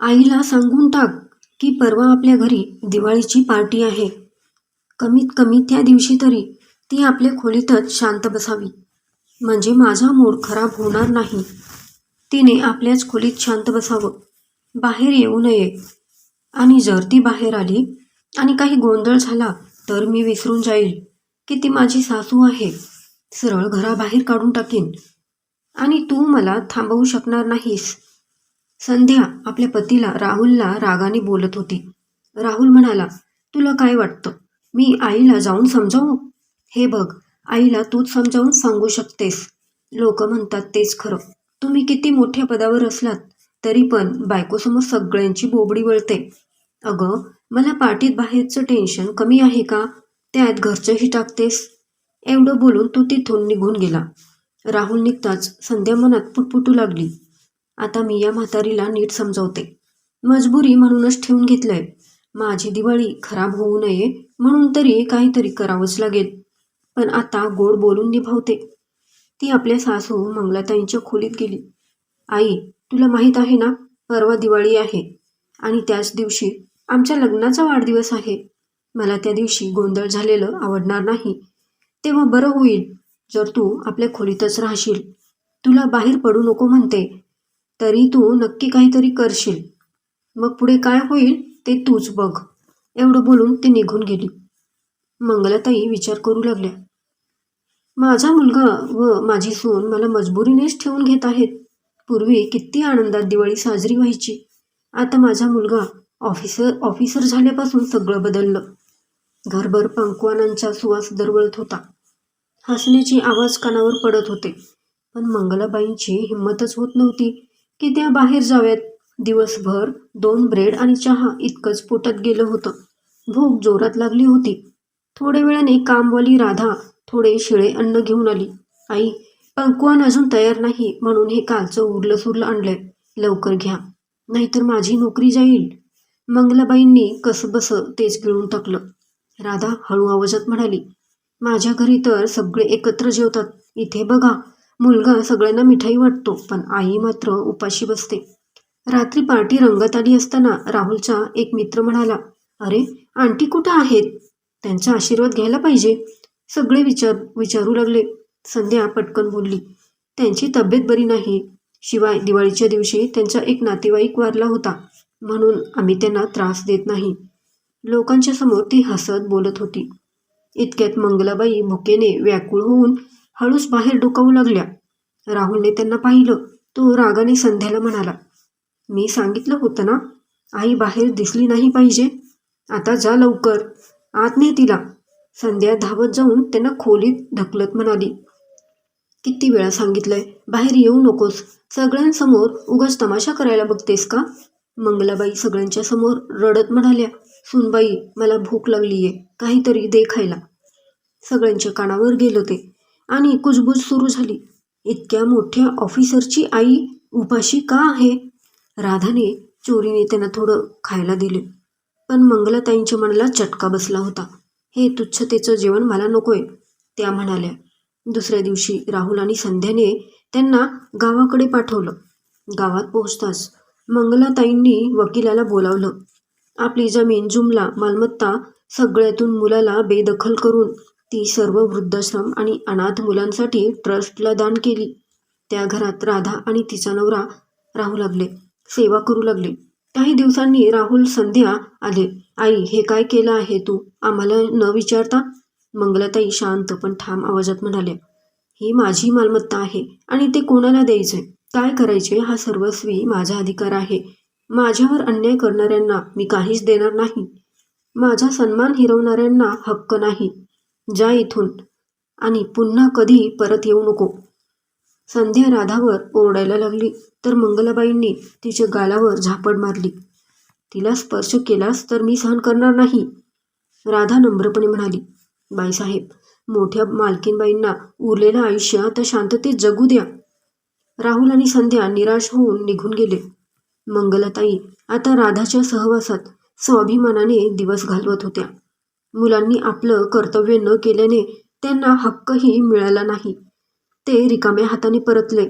आईला सांगून टाक की परवा आपल्या घरी दिवाळीची पार्टी आहे. कमीत कमी त्या दिवशी तरी ती आपल्या खोलीतच शांत बसावी. म्हणजे माझा मूड खराब होणार नाही. तिने आपल्याच खोलीत शांत बसावं. बाहेर येऊ नये. आणि जर ती बाहेर आली आणि काही गोंधळ झाला तर मी विसरून जाईल की ती माझी सासू आहे. सरळ घराबाहेर काढून टाकीन. आणि तू मला थांबवू शकणार नाहीस. संध्या आपल्या पतीला राहुलला रागाने बोलत होती. राहुल म्हणाला तुला काय वाटतं? मी आईला जाऊन समजावू? हे बघ आईला तूच समजावून सांगू शकतेस. लोक म्हणतात तेच खरं. तुम्ही किती मोठ्या पदावर असलात तरी पण बायकोसमोर सगळ्यांची बोबडी वळते. अगं मला पार्टीत बाहेरचं टेन्शन कमी आहे का? त्यात घरचंही टाकतेस. एवढं बोलून तो तिथून निघून गेला. राहुल निघताच संध्या मनात पुटपुटू लागली. आता मी या म्हातारीला नीट समजावते. मजबुरी म्हणूनच ठेवून घेतलंय. माझी दिवाळी खराब होऊ नये म्हणून तरी काहीतरी करावंच लागेल. पण आता गोड बोलून निभावते. ती आपल्या सासू मंगलाताईंच्या खोलीत गेली. आई तुला माहीत आहे ना परवा दिवाळी आहे आणि त्याच दिवशी आमच्या लग्नाचा वाढदिवस आहे. मला त्या दिवशी गोंधळ झालेलं आवडणार नाही. तेव्हा बरं होईल जर तू आपल्या खोलीतच राहशील. तुला बाहेर पडू नको म्हणते. तरी तू नक्की काहीतरी करशील. मग पुढे काय होईल ते तूच बघ. एवढं बोलून ती निघून गेली. मंगलाताई विचार करू लागल्या. माझा मुलगा व माझी सून मला मजबुरीनेच ठेवून घेत आहेत. पूर्वी किती आनंदात दिवाळी साजरी व्हायची. आता माझा मुलगा ऑफिसर ऑफिसर झाल्यापासून सगळं बदललं. घरभर पंकवानांचा सुवास दरवळत होता. हसण्याची आवाज कानावर पडत होते. पण मंगलाबाईंची हिंमतच होत नव्हती. की त्या बाहेर जाव्यात. दिवसभर दोन ब्रेड आणि चहा इतकंच पोटात गेलं होतं. भूक जोरात लागली होती. थोड्या वेळाने कामवाली राधा थोडे शिळे अन्न घेऊन आली. आई पंकवान अजून तयार नाही म्हणून हे कालचं उरलं सुरलं आणलंय. लवकर घ्या. नाहीतर माझी नोकरी जाईल. मंगलाबाईंनी कसं बसं तेच गिळून टाकलं. राधा हळू आवाजात म्हणाली माझ्या घरी तर सगळे एकत्र जेवतात. इथे बघा मुलगा सगळ्यांना मिठाई वाटतो पण आई मात्र उपाशी बसते. रात्री पार्टी रंगत आली असताना राहुलचा एक मित्र म्हणाला अरे आंटी कुठं आहेत? त्यांचा आशीर्वाद घ्यायला पाहिजे. सगळे विचार विचारू लागले. संध्या पटकन बोलली त्यांची तब्येत बरी नाही. शिवाय दिवाळीच्या दिवशी त्यांचा एक नातेवाईक वारला होता म्हणून आम्ही त्यांना त्रास देत नाही. लोकांच्या समोर ती हसत बोलत होती. इतक्यात मंगलाबाई भुकेने व्याकुळ होऊन हळूच बाहेर डोकावू लागल्या. राहुलने त्यांना पाहिलं. तो रागाने संध्याला म्हणाला मी सांगितलं होतं ना आई बाहेर दिसली नाही पाहिजे. आता जा लवकर. आत नाही तिला. संध्या धावत जाऊन त्यांना खोलीत ढकलत म्हणाली किती वेळा सांगितलंय बाहेर येऊ नकोस. सगळ्यांसमोर उगाच तमाशा करायला बघतेस का? मंगलाबाई सगळ्यांच्या समोर रडत म्हणाल्या सुनबाई मला भूक लागलीये काहीतरी दे खायला. सगळ्यांच्या कानावर गेलं ते. आणि कुजबूज सुरू झाली. इतक्या मोठ्या ऑफिसरची आई उपाशी का आहे? राधाने चोरीने त्यांना थोडं खायला दिले. पण मंगलाताईंच्या मनाला चटका बसला होता. हे तुच्छतेचं जेवण मला नकोय त्या म्हणाल्या. दुसऱ्या दिवशी राहुल आणि संध्याने त्यांना गावाकडे पाठवलं. गावात पोहोचताच मंगलाताईंनी वकिलाला बोलावलं. आपली जमीन जुमला मालमत्ता सगळ्यातून मुलाला बेदखल करून ती सर्व वृद्धाश्रम आणि अनाथ मुलांसाठी ट्रस्टला दान केली. त्या घरात राधा आणि तिचा नवरा राहू लागले सेवा करू लागले. काही दिवसांनी राहुल संध्या आले. आई हे काय केलं आहे तू? आम्हाला न विचारता? मंगलाताई शांत पण ठाम आवाजात म्हणाल्या. ही माझी मालमत्ता आहे आणि ते कोणाला द्यायचे काय करायचे हा सर्वस्वी माझा अधिकार आहे. माझ्यावर अन्याय करणाऱ्यांना मी काहीच देणार नाही. माझा सन्मान हिरवणाऱ्यांना हक्क नाही. जा इथून. आणि पुन्हा कधी परत येऊ नको. संध्या राधावर ओरडायला लागली तर मंगलाबाईंनी तिच्या गालावर झापड मारली. तिला स्पर्श केलास तर मी सहन करणार नाही. राधा नम्रपणे म्हणाली बाईसाहेब मोठ्या मालकीनबाईंना उरलेलं आयुष्य आता शांततेत जगू द्या. राहुल आणि संध्या निराश होऊन निघून गेले. मंगलाताई आता राधाच्या सहवासात स्वाभिमानाने दिवस घालवत होत्या. मुलांनी आपलं कर्तव्य न केल्याने त्यांना हक्कही मिळाला नाही. ते रिकाम्या हाताने परतले.